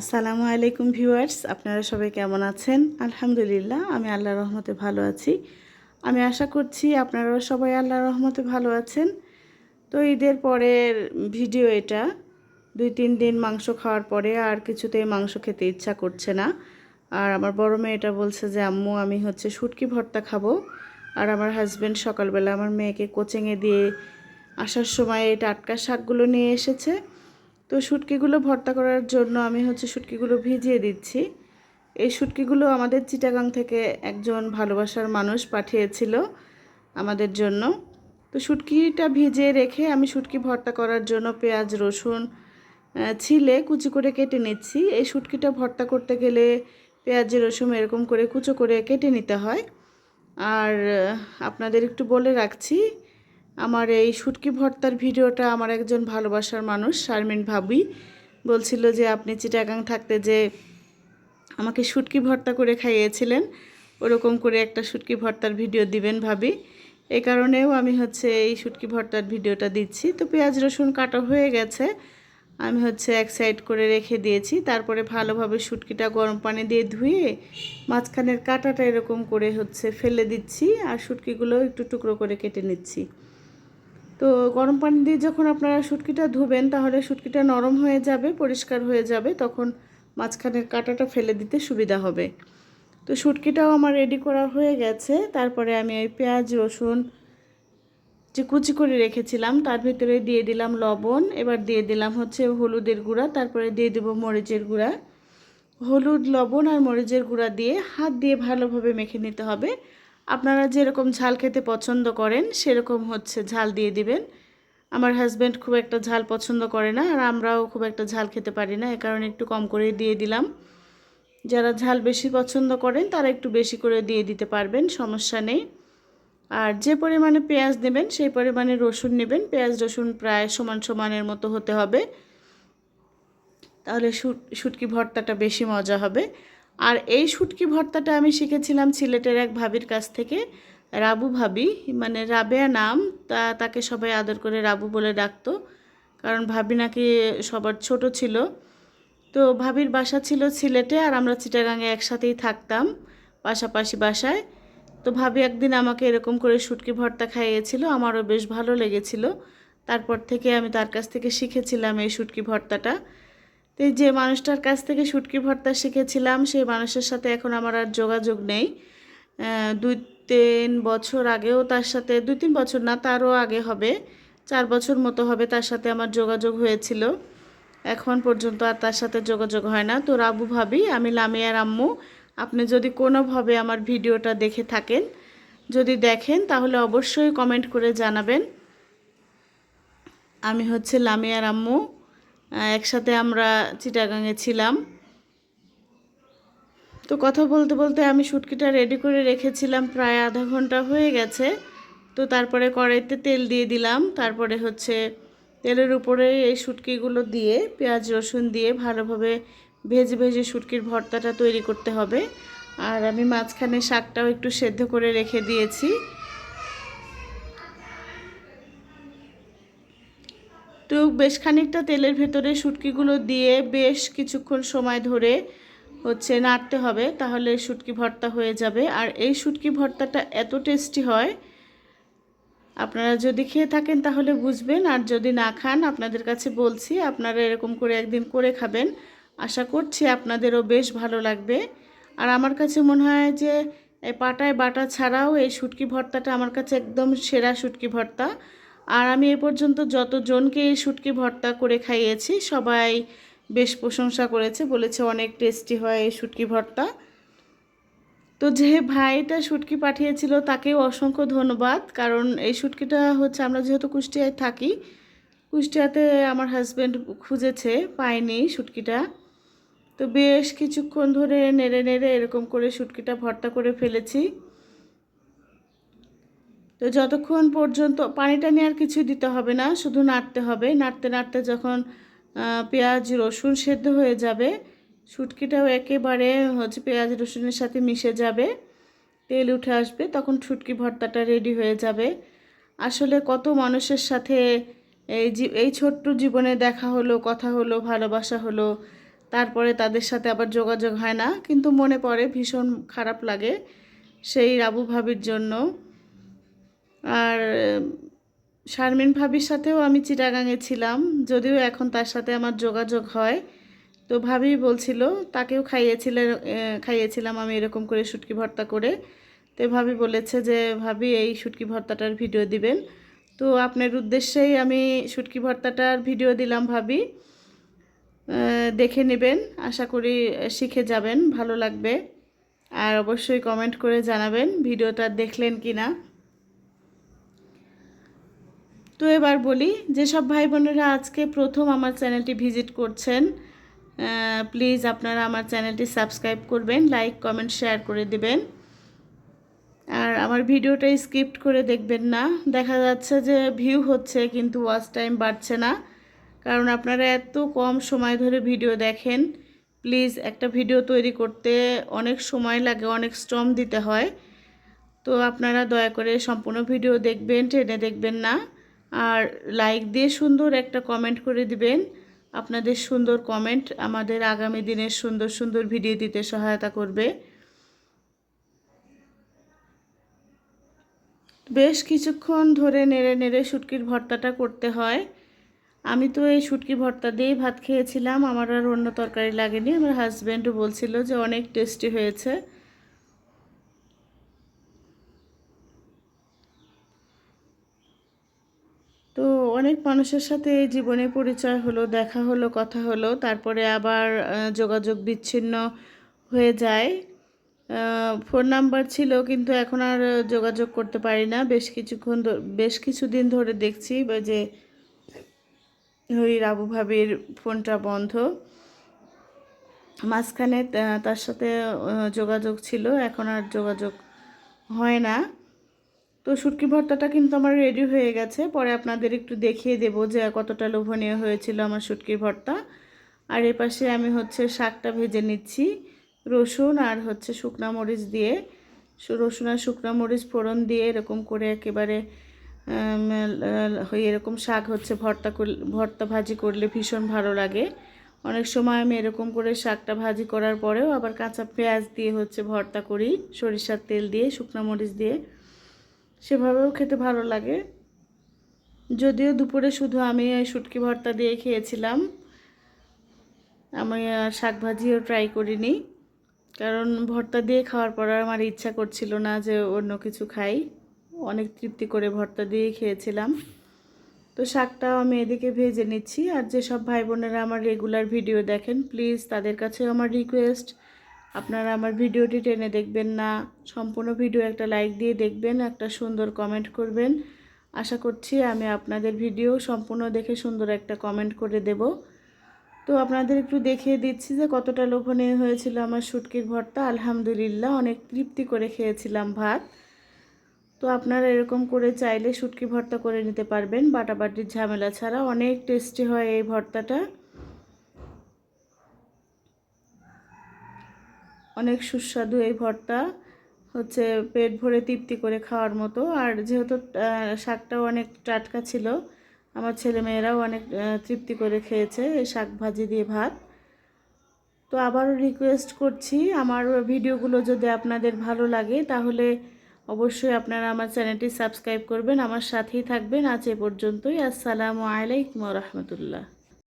আসসালামু আলাইকুম ভিউয়ার্স, আপনারা সবাই কেমন আছেন? আলহামদুলিল্লাহ, আমি আল্লাহ রহমতে ভালো আছি। আমি আশা করছি আপনারাও সবাই আল্লাহ রহমতে ভালো আছেন। তো ঈদের পরের ভিডিও এটা। দুই তিন দিন মাংস খাওয়ার পরে আর কিছুতেই মাংস খেতে ইচ্ছা করছে না। আর আমার বড় মেয়েটা বলছে যে, আম্মু, আমি হচ্ছে শুটকি ভর্তা খাব। আর আমার হাজব্যান্ড সকালবেলা আমার মেয়েকে কোচিংয়ে দিয়ে আসার সময় এই টাটকা শাকগুলো নিয়ে এসেছে। তো শুটকিগুলো ভর্তা করার জন্য আমি হচ্ছে শুটকিগুলো ভিজিয়ে দিচ্ছি। এই শুটকিগুলো আমাদের চিটাগাং থেকে একজন ভালোবাসার মানুষ পাঠিয়েছিল আমাদের জন্য। তো শুটকিটা ভিজিয়ে রেখে আমি শুটকি ভর্তা করার জন্য পেঁয়াজ, রসুন ছিলে কুচি করে কেটে নিচ্ছি। এই শুটকিটা ভর্তা করতে গেলে পেঁয়াজ, রসুন এরকম করে কুচো করে কেটে নিতে হয়। আর আপনাদের একটু বলে রাখছি আমার এই শুটকি ভর্তার ভিডিওটা আমার একজন ভালোবাসার মানুষ, শারমিন ভাবি, বলছিল যে আপনি চিটাগাং থাকতে যে আমাকে শুটকি ভর্তা করে খাইয়েছিলেন, ওরকম করে একটা শুটকি ভর্তার ভিডিও দিবেন ভাবি। এই কারণেও আমি হচ্ছে এই শুটকি ভর্তার ভিডিওটা দিচ্ছি। তো পেঁয়াজ, রসুন কাটা হয়ে গেছে, আমি হচ্ছে এক সাইড করে রেখে দিয়েছি। তারপরে ভালোভাবে শুটকিটা গরম পানি দিয়ে ধুয়ে মাঝখানের কাঁটাটা এরকম করে হচ্ছে ফেলে দিচ্ছি আর শুটকিগুলো একটু টুকরো করে কেটে নিচ্ছি। তো গরম পানি দিয়ে যখন আপনারা শুটকিটা ধুবেন, তাহলে শুটকিটা নরম হয়ে যাবে, পরিষ্কার হয়ে যাবে। তখন মাঝখানের কাঁটাটা ফেলে দিতে সুবিধা হবে। তো শুটকিটাও আমার রেডি করা হয়ে গেছে। তারপরে আমি ওই পেঁয়াজ, রসুন যে কুচি করে রেখেছিলাম, তার ভিতরে দিয়ে দিলাম লবণ। এবার দিয়ে দিলাম হচ্ছে হলুদের গুঁড়া, তারপরে দিয়ে দেবো মরিচের গুঁড়া। হলুদ, লবণ আর মরিচের গুঁড়া দিয়ে হাত দিয়ে ভালোভাবে মেখে নিতে হবে। আপনারা যেরকম ঝাল খেতে পছন্দ করেন, সেরকম হচ্ছে ঝাল দিয়ে দিবেন। আমার হাজব্যান্ড খুব একটা ঝাল পছন্দ করে না, আর আমরাও খুব একটা ঝাল খেতে পারি না, এ কারণে একটু কম করে দিয়ে দিলাম। যারা ঝাল বেশি পছন্দ করেন, তারা একটু বেশি করে দিয়ে দিতে পারবেন, সমস্যা নেই। আর যে পরিমাণে পেঁয়াজ নেবেন, সেই পরিমাণে রসুন নেবেন, পেঁয়াজ রসুন প্রায় সমান সমানের মতো হতে হবে। তাহলে শুট- শুটকি ভর্তাটা বেশি মজা হবে। আর এই শুটকি ভর্তাটা আমি শিখেছিলাম সিলেটের এক ভাবির কাছ থেকে, রাবু ভাবি। মানে রাবেয়া নাম, তা তাকে সবাই আদর করে রাবু বলে ডাকতো, কারণ ভাবি নাকি সবার ছোট ছিল। তো ভাবির বাসা ছিল সিলেটে আর আমরা চিটাগাঙে একসাথেই থাকতাম, পাশাপাশি বাসায়। তো ভাবি একদিন আমাকে এরকম করে শুটকি ভর্তা খাইয়েছিল, আমারও বেশ ভালো লেগেছিল। তারপর থেকে আমি তার কাছ থেকে শিখেছিলাম এই শুটকি ভর্তাটা। এই যে মানুষটার কাছ থেকে শুটকি ভর্তা শিখেছিলাম, সেই মানুষের সাথে এখন আমার আর যোগাযোগ নেই। দুই তিন বছর আগেও তার সাথে, দুই তিন বছর না, তারও আগে হবে। চার বছর মতো হবে তার সাথে আমার যোগাযোগ হয়েছিল। এখন পর্যন্ত আর তার সাথে যোগাযোগ হয় না। তো রাবু ভাবি, আমি লামিয়ার আম্মু। আপনি যদি কোনোভাবে আমার ভিডিওটা দেখে থাকেন, যদি দেখেন, তাহলে অবশ্যই কমেন্ট করে জানাবেন। আমি হচ্ছে লামিয়ার আম্মু। একসাথে আমরা চিটাগাঙে ছিলাম। তো কথা বলতে বলতে আমি শুটকিটা রেডি করে রেখেছিলাম, প্রায় আধা ঘণ্টা হয়ে গেছে। তো তারপরে কড়াইতে তেল দিয়ে দিলাম, তারপরে হচ্ছে তেলের উপরে এই শুটকিগুলো দিয়ে পেঁয়াজ, রসুন দিয়ে ভালোভাবে ভেজে ভেজে শুটকির ভর্তাটা তৈরি করতে হবে। আর আমি মাঝখানে শাকটাও একটু সেদ্ধ করে রেখে দিয়েছি। তো বেশ খানিকটা তেলের ভেতরে শুটকিগুলো দিয়ে বেশ কিছুক্ষণ সময় ধরে হচ্ছে নাড়তে হবে, তাহলে শুটকি ভর্তা হয়ে যাবে। আর এই শুটকি ভর্তাটা এত টেস্টি হয়, আপনারা যদি খেয়ে থাকেন তাহলে বুঝবেন, আর যদি না খান আপনাদের কাছে বলছি, আপনারা এরকম করে একদিন করে খাবেন। আশা করছি আপনাদেরও বেশ ভালো লাগবে। আর আমার কাছে মনে হয় যে পাটায় বাটা ছাড়াও এই শুটকি ভর্তাটা আমার কাছে একদম সেরা শুটকি ভর্তা। আর আমি এ পর্যন্ত যতজনকে এই শুটকি ভর্তা করে খাইয়েছি, সবাই বেশ প্রশংসা করেছে, বলেছে অনেক টেস্টি হয় এই শুটকি ভর্তা। তো যে ভাইটা শুটকি পাঠিয়েছিল, তাকেও অসংখ্য ধন্যবাদ, কারণ এই শুটকিটা হচ্ছে আমরা যেহেতু কুষ্টিয়ায় থাকি, কুষ্টিয়াতে আমার হাজব্যান্ড খুঁজেছে, পায়নি শুটকিটা। তো বেশ কিছুক্ষণ ধরে নেড়ে নেড়ে এরকম করে শুটকিটা ভর্তা করে ফেলেছি। তো যতক্ষণ পর্যন্ত পানিটা আর কিছু দিতে হবে না, শুধু নাড়তে হবে। নাড়তে নাড়তে যখন পেঁয়াজ, রসুন সেদ্ধ হয়ে যাবে, শুটকিটাও একেবারে হচ্ছে পেঁয়াজ, রসুনের সাথে মিশে যাবে, তেল উঠে আসবে, তখন শুটকি ভর্তাটা রেডি হয়ে যাবে। আসলে কত মানুষের সাথে এই এই ছোট্ট জীবনে দেখা হলো, কথা হলো, ভালোবাসা হলো, তারপরে তাদের সাথে আবার যোগাযোগ হয় না, কিন্তু মনে পড়ে ভীষণ খারাপ লাগে সেই রাবু ভাবির জন্য। আর শারমিন ভাবির সাথেও আমি চিটাগাঙে ছিলাম, যদিও এখন তার সাথে আমার যোগাযোগ হয়। তো ভাবি বলছিল, তাকেও খাইয়েছিলেন খাইয়েছিলাম আমি এরকম করে শুটকি ভর্তা করে। তো ভাবি বলেছে যে, ভাবি, এই শুটকি ভর্তাটার ভিডিও দিবেন। তো আপনার উদ্দেশ্যেই আমি শুটকি ভর্তাটার ভিডিও দিলাম ভাবি। দেখে নেবেন, আশা করি শিখে যাবেন, ভালো লাগবে। আর অবশ্যই কমেন্ট করে জানাবেন, ভিডিওটা দেখলেন কি না তো এবার বলি, যেসব ভাই বোনেরা আজকে প্রথম আমার চ্যানেলটি ভিজিট করছেন প্লিজ আপনারা আমার চ্যানেলটি সাবস্ক্রাইব করবেন লাইক কমেন্ট শেয়ার করে দিবেন। আর আমার ভিডিওটা স্কিপ্ট করে দেখবেন না। দেখা যাচ্ছে যে ভিউ হচ্ছে কিন্তু ওয়াচ টাইম বাড়ছে না। কারণ আপনারা এত কম সময় ধরে ভিডিও দেখেন প্লিজ একটা ভিডিও তৈরি করতে অনেক সময় লাগে, অনেক শ্রম দিতে হয়। তো আপনারা দয়া করে সম্পূর্ণ ভিডিও দেখবেন, টেনে দেখবেন না। আর লাইক দিয়ে সুন্দর একটা কমেন্ট করে দিবেন। আপনাদের সুন্দর কমেন্ট আমাদের আগামী দিনের সুন্দর সুন্দর ভিডিও দিতে সহায়তা করবে। বেশ কিছুক্ষণ ধরে নেড়ে নেড়ে শুটকির ভর্তাটা করতে হয়। আমি তো এই শুটকি ভর্তা দিয়েই ভাত খেয়েছিলাম, আমার আর অন্য তরকারি লাগেনি। আমার হাজব্যান্ডও বলছিল যে অনেক টেস্টি হয়েছে তো অনেক মানুষের সাথে এই জীবনে পরিচয় হলো, দেখা হলো, কথা হলো, তারপরে আবার যোগাযোগ বিচ্ছিন্ন হয়ে যায়। ফোন নাম্বার ছিল কিন্তু এখন আর যোগাযোগ করতে পারি না। বেশ কিছুক্ষণ বেশ কিছুদিন ধরে দেখছি যে ওই রাবু ভাবির ফোনটা বন্ধ। মাঝখানে তার সাথে যোগাযোগ ছিল, এখন আর যোগাযোগ হয় না। তো শুটকি ভর্তাটা কিন্তু আমার রেডি হয়ে গেছে। পরে আপনাদের একটু দেখিয়ে দেব যে কতটা লোভনীয় হয়েছিল আমার শুটকির ভর্তা। আর এ পাশে আমি হচ্ছে শাকটা ভেজে নিচ্ছি, রসুন আর হচ্ছে শুকনা মরিচ দিয়ে। রসুন আর শুকনা মরিচ ফোড়ন দিয়ে এরকম করে একেবারে এরকম শাক হচ্ছে ভর্তা ভর্তা ভাজি করলে ভীষণ ভালো লাগে। অনেক সময় আমি এরকম করে শাকটা ভাজি করার পরেও আবার কাঁচা পেঁয়াজ দিয়ে হচ্ছে ভর্তা করি, সরিষার তেল দিয়ে, শুকনো মরিচ দিয়ে। সেভাবেও খেতে ভালো লাগে। যদিও দুপুরে শুধু আমি শুটকি ভর্তা দিয়ে খেয়েছিলাম। আমি শাক ভাজিও ট্রাই করিনি। কারণ ভর্তা দিয়ে খাওয়ার পর আমার ইচ্ছা করছিল না যে অন্য কিছু খাই। অনেক তৃপ্তি করে ভর্তা দিয়ে খেয়েছিলাম। তো শাকটাও আমি এদিকে ভেজে নিচ্ছি। আর যেসব ভাই বোনেরা আমার রেগুলার ভিডিও দেখেন প্লিজ তাদের কাছে আমার রিকোয়েস্ট আপনারা আমার ভিডিওটি টেনে দেখবেন না। সম্পূর্ণ ভিডিও একটা লাইক দিয়ে দেখবেন, একটা সুন্দর কমেন্ট করবেন। আশা করছি আমি আপনাদের ভিডিও সম্পূর্ণ দেখে সুন্দর একটা কমেন্ট করে দেব। তো আপনাদের একটু দেখিয়ে দিচ্ছি যে কতটা লোভনীয় হয়েছিল আমার শুটকির ভর্তা। আলহামদুলিল্লাহ, অনেক তৃপ্তি করে খেয়েছিলাম ভাত। তো আপনারা এরকম করে চাইলে শুটকি ভর্তা করে নিতে পারবেন। বাটাবাটির ঝামেলা ছাড়া অনেক টেস্টি হয় এই ভর্তাটা। অনেক সুস্বাদু এই ভর্তা। হচ্ছে পেট ভরে তৃপ্তি করে খাওয়ার মতো। আর যেহেতু শাকটাও অনেক টাটকা ছিল, আমার ছেলেমেয়েরাও অনেক তৃপ্তি করে খেয়েছে এই শাক ভাজি দিয়ে ভাত। তো আবারও রিকোয়েস্ট করছি, আমার ভিডিওগুলো যদি আপনাদের ভালো লাগে, তাহলে অবশ্যই আপনারা আমার চ্যানেলটি সাবস্ক্রাইব করবেন, আমার সাথেই থাকবেন। আজ এ পর্যন্তই। আসসালামু আলাইকুম রহমতুল্লাহ।